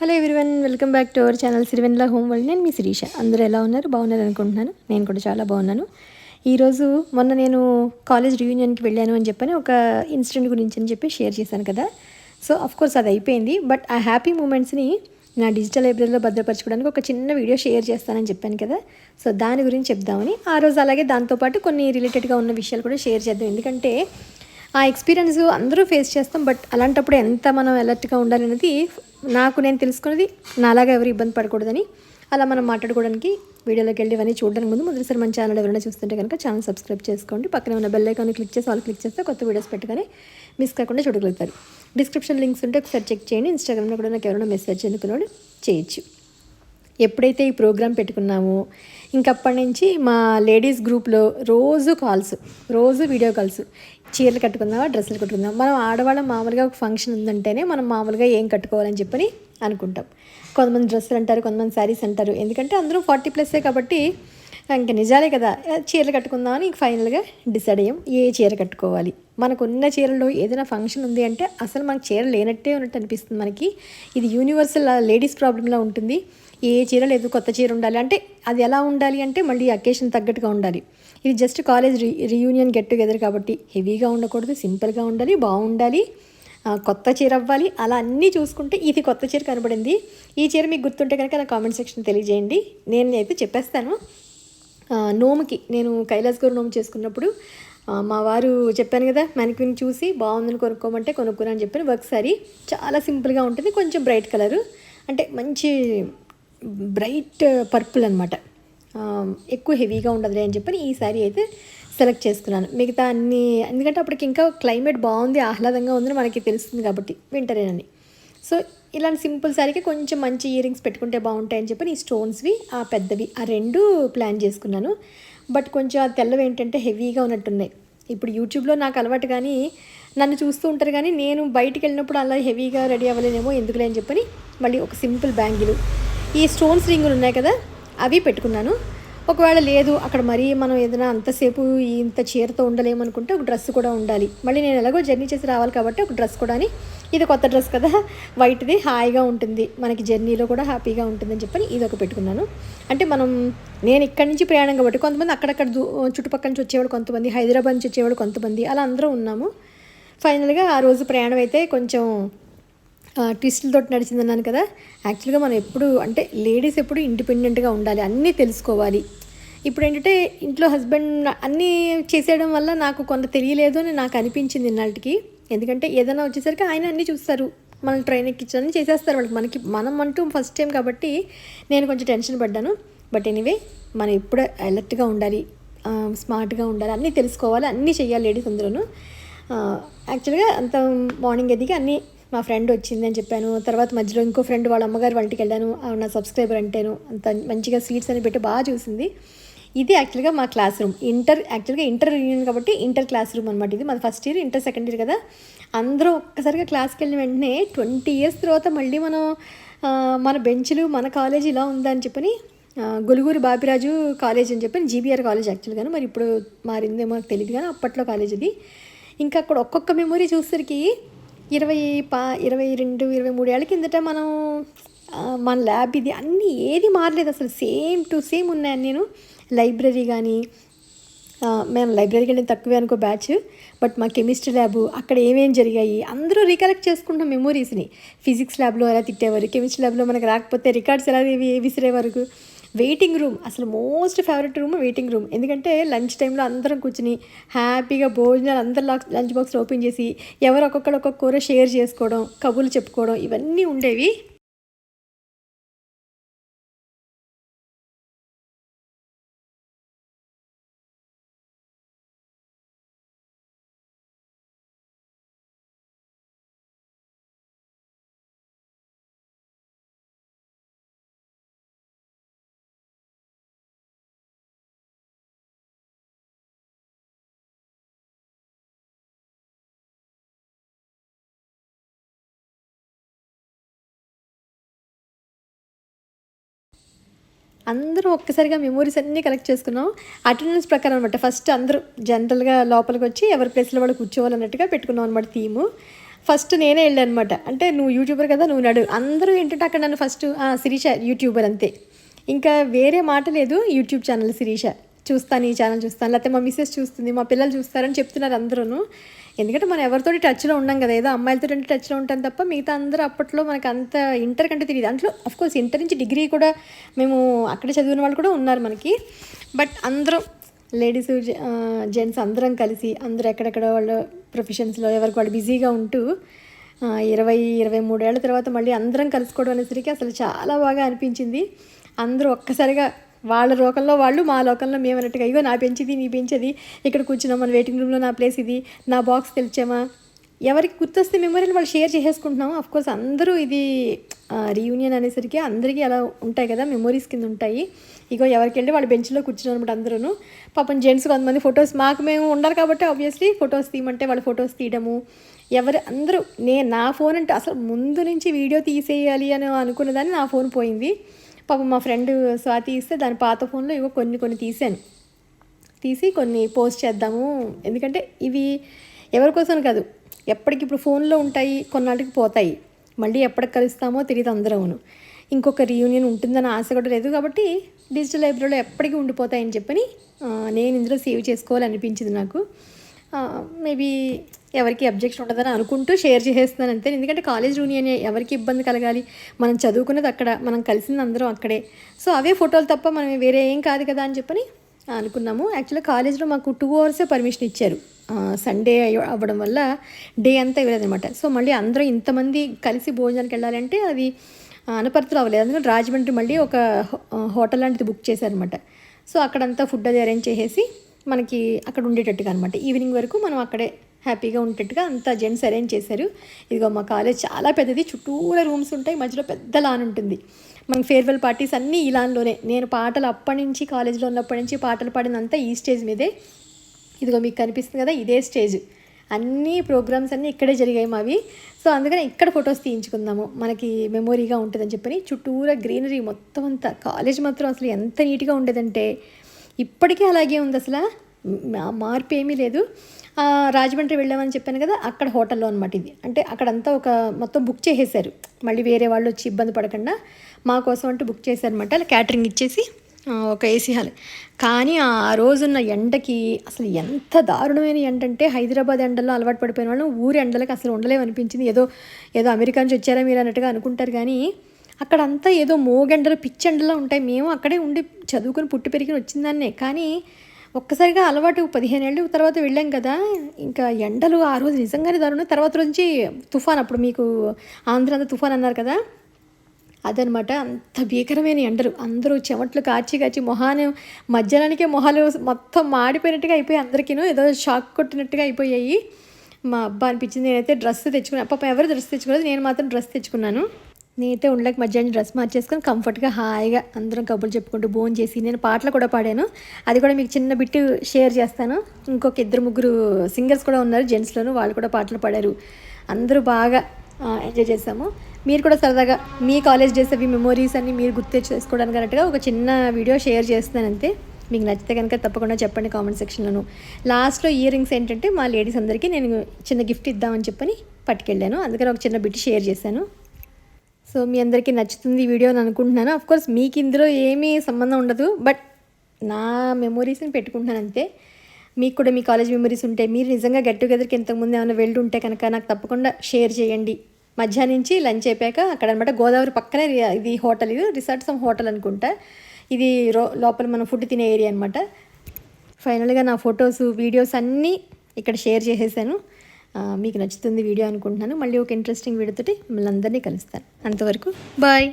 Hello everyone welcome back to our channel Sirivennela home world. నేను మీ శిరీష. అందరూ ఎలా ఉన్నారు? బాగున్నారు అనుకుంటున్నాను. నేను కూడా చాలా బాగున్నాను. ఈరోజు మొన్న నేను కాలేజ్ రియూనియన్కి వెళ్ళాను అని చెప్పని ఒక ఇన్సిడెంట్ గురించి అని చెప్పి షేర్ చేశాను కదా. సో అఫ్ కోర్స్ అది అయిపోయింది. బట్ ఆ హ్యాపీ మూమెంట్స్ని నా డిజిటల్ లైబ్రరీలో భద్రపరచుకోవడానికి ఒక చిన్న వీడియో షేర్ చేస్తానని చెప్పాను కదా. సో దాని గురించి చెప్దామని ఆ రోజు అలాగే దాంతోపాటు కొన్ని రిలేటెడ్గా ఉన్న విషయాలు కూడా షేర్ చేద్దాం. ఎందుకంటే ఆ ఎక్స్పీరియన్స్ అందరూ ఫేస్ చేస్తాం బట్ అలాంటప్పుడు ఎంత మనం అలర్ట్గా ఉండాలనేది నాకు నేను తెలుసుకున్నది నాలాగా ఎవరు ఇబ్బంది పడకూడదని అలా మనం మాట్లాడుకోవడానికి వీడియోలోకి వెళ్ళి ఇవన్నీ చూడడానికి ముందు మొదటిసారి మన ఛానల్ ఎవరైనా చూస్తుంటే కనుక ఛానల్ సబ్స్క్రైబ్ చేసుకోండి. పక్కనే ఉన్న బెల్ ఐకాన్ క్లిక్ చేసి వాళ్ళు క్లిక్ చేస్తే కొత్త వీడియోస్ పెట్టగానే మిస్ కాకుండా చూడగలుగుతారు. డిస్క్రిప్షన్ లింక్స్ ఉంటే ఒకసారి చెక్ చేయండి. ఇన్స్టాగ్రామ్లో కూడా నాకు ఎవరైనా మెసేజ్ అనుకున్నాడు చేయొచ్చు. ఎప్పుడైతే ఈ ప్రోగ్రాం పెట్టుకున్నామో ఇంకప్పటి నుంచి మా లేడీస్ గ్రూప్లో రోజు కాల్స్ రోజు వీడియో కాల్స్. చీరలు కట్టుకుందామా డ్రెస్సులు కట్టుకుందాం మనం ఆడవాళ్ళం మామూలుగా ఒక ఫంక్షన్ ఉందంటేనే మనం మామూలుగా ఏం కట్టుకోవాలని చెప్పని అనుకుంటాం. కొంతమంది డ్రెస్సులు అంటారు కొంతమంది శారీస్ అంటారు. ఎందుకంటే అందరూ ఫార్టీ ప్లస్సే కాబట్టి ఇంకా నిజాలే కదా చీరలు కట్టుకుందామని ఇంక ఫైనల్గా డిసైడ్ అయ్యాం ఏ చీర కట్టుకోవాలి? మనకు ఉన్న చీరలో ఏదైనా ఫంక్షన్ ఉంది అంటే అసలు మనకు చీర లేనట్టే ఉన్నట్టు అనిపిస్తుంది మనకి. ఇది యూనివర్సల్ లేడీస్ ప్రాబ్లంలా ఉంటుంది. ఏ చీర లేదు కొత్త చీర ఉండాలి? అంటే అది ఎలా ఉండాలి అంటే మళ్ళీ అకేషన్ తగ్గట్టుగా ఉండాలి. ఇది just college re reunion get together కాబట్టి హెవీగా ఉండకూడదు సింపుల్గా ఉండాలి బాగుండాలి కొత్త చీర అవ్వాలి. అలా అన్నీ చూసుకుంటే ఇది కొత్త చీర కనబడింది. ఈ చీర మీకు గుర్తుంటే కనుక నా కామెంట్ సెక్షన్ తెలియజేయండి. నేను అయితే చెప్పేస్తాను. నోముకి నేను కైలాస్ గారు నోము చేసుకున్నప్పుడు మా వారు చెప్పాను కదా మ్యానిక్విన్ చూసి బాగుందని కొనుక్కోమంటే కొనుక్కున్నాను చెప్పాను వర్క్ సారీ చాలా సింపుల్గా ఉంటుంది కొంచెం బ్రైట్ కలరు అంటే మంచి బ్రైట్ uh, పర్పుల్ అనమాట ఎక్కువ హెవీగా ఉండదులే అని చెప్పని ఈ శారీ అయితే సెలెక్ట్ చేసుకున్నాను. మిగతా అన్ని ఎందుకంటే అప్పటికి ఇంకా క్లైమేట్ బాగుంది ఆహ్లాదంగా ఉందని మనకి తెలుస్తుంది కాబట్టి వింటరేనని సో ఇలాంటి సింపుల్ సారీకి కొంచెం మంచి ఇయర్ రింగ్స్ పెట్టుకుంటే బాగుంటాయని చెప్పి ఈ స్టోన్స్వి ఆ పెద్దవి ఆ రెండు ప్లాన్ చేసుకున్నాను. బట్ కొంచెం ఆ తెల్లవి ఏంటంటే హెవీగా ఉన్నట్టున్నాయి. ఇప్పుడు యూట్యూబ్లో నాకు అలవాటు కానీ నన్ను చూస్తూ ఉంటారు కానీ నేను బయటికి వెళ్ళినప్పుడు అలా హెవీగా రెడీ అవ్వలేనేమో ఎందుకులే అని చెప్పని మళ్ళీ ఒక సింపుల్ బ్యాంగిల్ ఈ స్టోన్స్ రింగులు ఉన్నాయి కదా అవి పెట్టుకున్నాను. ఒకవేళ లేదు అక్కడ మరీ మనం ఏదైనా అంతసేపు ఇంత చీరతో ఉండలేమనుకుంటే ఒక డ్రెస్ కూడా ఉండాలి. మళ్ళీ నేను ఎలాగో జర్నీ చేసి రావాలి కాబట్టి ఒక డ్రెస్ కూడా అని ఇది కొత్త డ్రెస్ కదా వైట్ది హాయిగా ఉంటుంది. మనకి జర్నీలో కూడా హ్యాపీగా ఉంటుందని చెప్పని ఇది ఒక పెట్టుకున్నాను. అంటే మనం నేను ఇక్కడి నుంచి ప్రయాణం కాబట్టి కొంతమంది అక్కడక్కడ దూ చుట్టుపక్కల నుంచి వచ్చేవాడు కొంతమంది హైదరాబాద్ నుంచి వచ్చేవాడు కొంతమంది అలా అందరూ ఉన్నాము. ఫైనల్గా ఆ రోజు ప్రయాణం అయితే కొంచెం ట్విస్టులతో నడిచిందన్నాను కదా. యాక్చువల్గా మనం ఎప్పుడు అంటే లేడీస్ ఎప్పుడు ఇండిపెండెంట్గా ఉండాలి అన్నీ తెలుసుకోవాలి. ఇప్పుడు ఏంటంటే ఇంట్లో హస్బెండ్ అన్నీ చేసేయడం వల్ల నాకు కొంత తెలియలేదు అని నాకు అనిపించింది ఇన్నాటికి ఎందుకంటే ఏదైనా వచ్చేసరికి ఆయన అన్నీ చూస్తారు. మనం ట్రైన్ ఎక్కించాలని చేసేస్తారు వాళ్ళకి మనకి మనం అంటూ ఫస్ట్ టైం కాబట్టి నేను కొంచెం టెన్షన్ పడ్డాను. బట్ ఎనీవే మనం ఎప్పుడు అలర్ట్గా ఉండాలి. స్మార్ట్గా ఉండాలి. అన్నీ తెలుసుకోవాలి. అన్నీ చేయాలి లేడీస్ అందరూ యాక్చువల్గా అంత మార్నింగ్ ఎదిగి అన్నీ మా ఫ్రెండ్ వచ్చింది అని చెప్పాను. తర్వాత మధ్యలో ఇంకో ఫ్రెండ్ వాళ్ళ అమ్మగారు వంటికి వెళ్ళాను. ఆవిడ నా సబ్స్క్రైబర్ అంటేను అంత మంచిగా స్వీట్స్ అని పెట్టి బాగా చూసింది. ఇది యాక్చువల్గా మా క్లాస్ రూమ్. ఇంటర్ యాక్చువల్గా ఇంటర్ యూనియన్ కాబట్టి ఇంటర్ క్లాస్ రూమ్ అనమాట ఇది. మాది first year inter second year కదా. అందరూ ఒక్కసారిగా క్లాస్కి వెళ్ళిన వెంటనే ట్వంటీ ఇయర్స్ తర్వాత మళ్ళీ మనం మన బెంచ్లు మన కాలేజ్ ఇలా ఉందని చెప్పని ఆ, గొలుగూరు బాపిరాజు కాలేజ్ అని చెప్పి జీబీఆర్ కాలేజ్ యాక్చువల్గా మరి ఇప్పుడు మారిందేమో నాకు తెలియదు కానీ అప్పట్లో కాలేజ్ ఇది ఇంకా అక్కడ ఒక్కొక్క మెమొరీ చూసేసరికి ఇరవై పా ఇరవై రెండు ఇరవై మూడు ఏళ్ళ కిందట మనం మన ల్యాబ్ ఇది అన్నీ ఏది మారలేదు. అసలు సేమ్ టు సేమ్ ఉన్నాను నేను. లైబ్రరీ కానీ మేము లైబ్రరీకి వెళ్ళిన తక్కువే అనుకో బ్యాచ్. బట్ మా కెమిస్ట్రీ ల్యాబ్ అక్కడ ఏమేం జరిగాయి అందరూ రికలెక్ట్ చేసుకుంటాం మెమోరీస్ని. ఫిజిక్స్ ల్యాబ్లో ఎలా తిట్టేవారు కెమిస్ట్రీ ల్యాబ్లో మనకు రాకపోతే రికార్డ్స్ ఎలా ఇవి విసిరే వరకు వెయిటింగ్ రూమ్ అసలు most favourite room waiting room. ఎందుకంటే లంచ్ టైంలో అందరం కూర్చుని హ్యాపీగా భోజనాలు అందరు లంచ్ బాక్స్ ఓపెన్ చేసి ఎవరు ఒక్కొక్కరు ఒక్కొక్క కూర షేర్ చేసుకోవడం కబుర్లు చెప్పుకోవడం ఇవన్నీ ఉండేవి. అందరూ ఒక్కసారిగా మెమోరీస్ అన్నీ కలెక్ట్ చేసుకున్నాం. అటెండెన్స్ ప్రకారం అనమాట ఫస్ట్ అందరూ జనరల్గా లోపలికి వచ్చి ఎవరి ప్లేస్లో వాళ్ళు కూర్చోవాలన్నట్టుగా పెట్టుకున్నాం అనమాట థీము. ఫస్ట్ నేనే వెళ్ళాను అనమాట అంటే నువ్వు యూట్యూబర్ కదా నువ్వు నడు. అందరూ ఏంటంటే అక్కడ నన్ను ఫస్ట్ శిరీష యూట్యూబర్ అంతే. ఇంకా వేరే మాట లేదు యూట్యూబ్ ఛానల్ శిరీష. చూస్తాను ఈ ఛానల్ చూస్తాను. లేకపోతే మా మిస్సెస్ చూస్తుంది మా పిల్లలు చూస్తారని చెప్తున్నారు అందరూ ఎందుకంటే మనం ఎవరితోటి టచ్లో ఉండం కదా ఏదో అమ్మాయిలతో అంటే టచ్లో ఉంటాం తప్ప మిగతా అందరూ అప్పట్లో మనకు అంత ఇంటర్ కంటే తెలియదు. దాంట్లో కోర్స్ ఇంటర్ నుంచి డిగ్రీ కూడా మేము అక్కడ చదివిన వాళ్ళు కూడా ఉన్నారు మనకి. బట్ అందరం లేడీస్ జెంట్స్ అందరం కలిసి అందరూ ఎక్కడెక్కడ వాళ్ళ ప్రొఫెషన్స్లో ఎవరికి వాళ్ళు బిజీగా ఉంటూ ఇరవై ఇరవై మూడేళ్ళ తర్వాత మళ్ళీ అందరం కలుసుకోవడం అనేసరికి అసలు చాలా బాగా అనిపించింది. అందరూ ఒక్కసారిగా వాళ్ళ లోకంలో వాళ్ళు మా లోకంలో మేము అన్నట్టుగా ఇగో నా పెంచిది నీ పెంచేది ఇక్కడ కూర్చున్నాం మన వెయిటింగ్ రూమ్లో నా ప్లేస్ ఇది నా బాక్స్ తెలిచామా ఎవరికి గుర్తొస్తే మెమొరీలు వాళ్ళు షేర్ చేసేసుకుంటున్నాం అఫ్ కోర్స్ అందరూ ఇది రీయూనియన్ అనేసరికి అందరికీ అలా ఉంటాయి కదా మెమొరీస్ కింద ఉంటాయి. ఇగో ఎవరికి వెళ్ళి వాళ్ళ బెంచ్లో కూర్చున్నారు అనమాట అందరూ పాపం జెంట్స్ కొంతమంది ఫొటోస్ మాకు మేము ఉండాలి కాబట్టి ఆబ్వియస్లీ ఫొటోస్ తీయమంటే వాళ్ళ ఫొటోస్ తీయడము. ఎవరు అందరూ నేను నా ఫోన్ అంటే అసలు ముందు నుంచి వీడియో తీసేయాలి అని అనుకున్నదాన్ని నా ఫోన్ పోయింది. పాపం మా ఫ్రెండ్ స్వాతి ఇస్తే దాని పాత ఫోన్లో ఇవో కొన్ని కొన్ని తీసాను తీసి కొన్ని పోస్ట్ చేద్దాము. ఎందుకంటే ఇవి ఎవరి కోసం కాదు ఎప్పటికిప్పుడు ఫోన్లో ఉంటాయి కొన్నాళ్ళకి పోతాయి. మళ్ళీ ఎప్పటికి కలుస్తామో తెలియదు అందరమును. ఇంకొక రీయూనియన్ ఉంటుందని ఆశ కూడా లేదు కాబట్టి డిజిటల్ లైబ్రరీలో ఎప్పటికీ ఉండిపోతాయని చెప్పని నేను ఇందులో సేవ్ చేసుకోవాలనిపించింది నాకు. మేబీ ఎవరికి అబ్జెక్షన్ ఉండదని అనుకుంటూ షేర్ చేసేస్తున్నాను అంతే. ఎందుకంటే కాలేజ్ యూనియన్ ఎవరికి ఇబ్బంది కలగాలి? మనం చదువుకున్నది అక్కడ మనం కలిసింది అందరం అక్కడే. సో అవే ఫోటోలు తప్ప మనం వేరే ఏం కాదు కదా అని చెప్పని అనుకున్నాము. యాక్చువల్గా కాలేజ్లో మాకు టూ అవర్సే పర్మిషన్ ఇచ్చారు. సండే అవ్వడం వల్ల డే అంతా ఇవ్వలేదనమాట సో మళ్ళీ అందరూ ఇంతమంది కలిసి భోజనానికి వెళ్ళాలంటే అది ఆ, అవ్వలేదు. అందుకని రాజమండ్రి మళ్ళీ ఒక హో- హోటల్ లాంటిది బుక్ చేశారనమాట సో అక్కడంతా ఫుడ్ అది అరేంజ్ చేసేసి మనకి అక్కడ ఉండేటట్టుగా అనమాట ఈవినింగ్ వరకు మనం అక్కడే హ్యాపీగా ఉండేట్టుగా అంతా జెంట్స్ అరేంజ్ చేశారు. ఇదిగో మా కాలేజ్ చాలా పెద్దది చుట్టూరా రూమ్స్ ఉంటాయి మధ్యలో పెద్ద లాన్ ఉంటుంది. మనకి ఫేర్వెల్ పార్టీస్ అన్నీ ఈ లాన్లోనే. నేను పాటలు అప్పటి నుంచి కాలేజీలో ఉన్నప్పటి నుంచి పాటలు పాడినంతా ఈ స్టేజ్ మీదే. ఇదిగో మీకు కనిపిస్తుంది కదా ఇదే స్టేజ్. అన్ని ప్రోగ్రామ్స్ అన్నీ ఇక్కడే జరిగాయి మావి. సో అందుకని ఇక్కడ ఫొటోస్ తీయించుకుందాము. మనకి మెమొరీగా ఉంటుందని చెప్పని చుట్టూరా గ్రీనరీ మొత్తం అంతా. కాలేజ్ మాత్రం అసలు ఎంత నీట్గా ఉండేదంటే ఇప్పటికీ అలాగే ఉంది అసలు. మార్పు ఏమీ లేదు. రాజమండ్రి వెళ్ళామని చెప్పాను కదా అక్కడ హోటల్లో అనమాట ఇది. అంటే అక్కడంతా ఒక మొత్తం బుక్ చేసేసారు మళ్ళీ వేరే వాళ్ళు వచ్చి ఇబ్బంది పడకుండా మా కోసం అంటూ బుక్ చేశారనమాట అలా క్యాటరింగ్ ఇచ్చేసి ఒక ఏసీ హాల్. కానీ ఆ రోజున్న ఎండకి అసలు ఎంత దారుణమైన ఎండ అంటే హైదరాబాద్ ఎండల్లో అలవాటు పడిపోయిన వాళ్ళు ఊరి ఎండలకు అసలు ఉండలేమనిపించింది ఏదో ఏదో అమెరికా నుంచి వచ్చారా మీరు అన్నట్టుగా అనుకుంటారు కానీ అక్కడ అంతా ఏదో మోగెండలు పిచ్చెండలా ఉంటాయి. మేము అక్కడే ఉండి చదువుకుని పుట్టి పెరిగిన వచ్చిందాన్నే కానీ ఒక్కసారిగా అలవాటు పదిహేను ఏళ్ళు తర్వాత వెళ్ళాం కదా. ఇంకా ఎండలు ఆ రోజు నిజంగానే దారుణం. తర్వాత నుంచి తుఫాన్ అప్పుడు మీకు ఆంధ్ర అంతా తుఫాన్ అన్నారు కదా. అదనమాట అంత భీకరమైన ఎండలు. అందరూ చెమట్లు కాచి కాచి మొహాన్ని మధ్యాహ్నానికే మొహాలు మొత్తం మాడిపోయినట్టుగా అయిపోయి అందరికీను. ఏదో షాక్ కొట్టినట్టుగా అయిపోయాయి. మా అబ్బా అనిపించింది. నేనైతే డ్రెస్ తెచ్చుకున్నాను పాప ఎవరు డ్రెస్ తెచ్చుకోలేదు. నేను మాత్రం డ్రెస్ తెచ్చుకున్నాను. నేనైతే ఉండలేక మధ్యాహ్నం డ్రెస్ మార్చేసుకొని కంఫర్ట్గా హాయిగా అందరం కబుర్లు చెప్పుకుంటూ భోజనం చేసి నేను పాటలు కూడా పాడాను. అది కూడా మీకు చిన్న బిట్టు షేర్ చేస్తాను. ఇంకొక ఇద్దరు ముగ్గురు సింగర్స్ కూడా ఉన్నారు జెంట్స్లోను వాళ్ళు కూడా పాటలు పాడారు. అందరూ బాగా ఎంజాయ్ చేసాము మీరు కూడా సరదాగా మీ కాలేజ్ డేస్ అవి మెమోరీస్ అన్ని మీరు గుర్తు చేసుకోవడానికి అన్నట్టుగా ఒక చిన్న వీడియో షేర్ చేస్తున్నాను అంతే. మీకు నచ్చితే కనుక తప్పకుండా చెప్పండి కామెంట్ సెక్షన్లోను లాస్ట్లో ఇయర్ రింగ్స్ ఏంటంటే మా లేడీస్ అందరికీ నేను చిన్న గిఫ్ట్ ఇద్దామని చెప్పని పట్టుకెళ్ళాను. అందుకని ఒక చిన్న బిట్ షేర్ చేశాను. సో మీ అందరికీ నచ్చుతుంది ఈ వీడియో అని అనుకుంటున్నాను. అఫ్కోర్స్ మీకు ఇందులో ఏమీ సంబంధం ఉండదు బట్ నా మెమొరీస్ని పెట్టుకుంటున్నాను అంతే. మీకు కూడా మీ కాలేజ్ మెమరీస్ ఉంటే మీరు నిజంగా గెట్ టుగెదర్కి ఇంతకుముందు ఏమైనా వెళ్ళి ఉంటే కనుక నాకు తప్పకుండా షేర్ చేయండి. మధ్యాహ్నం నుంచి లంచ్ అయిపోయాక అక్కడ అనమాట గోదావరి పక్కనే ఇది హోటల్ ఇది రిసార్ట్ సమ్ హోటల్ అనుకుంటా. ఇది రో లోపల మనం ఫుడ్ తినే ఏరియా అనమాట ఫైనల్గా నా ఫొటోస్ వీడియోస్ అన్నీ ఇక్కడ షేర్ చేసేసాను. మీకు నచ్చుతుంది వీడియో అనుకుంటున్నాను. మళ్ళీ ఒక ఇంట్రెస్టింగ్ వీడియోతోటి మిమ్మల్ని అందరినీ కలుస్తాను. అంతవరకు బాయ్.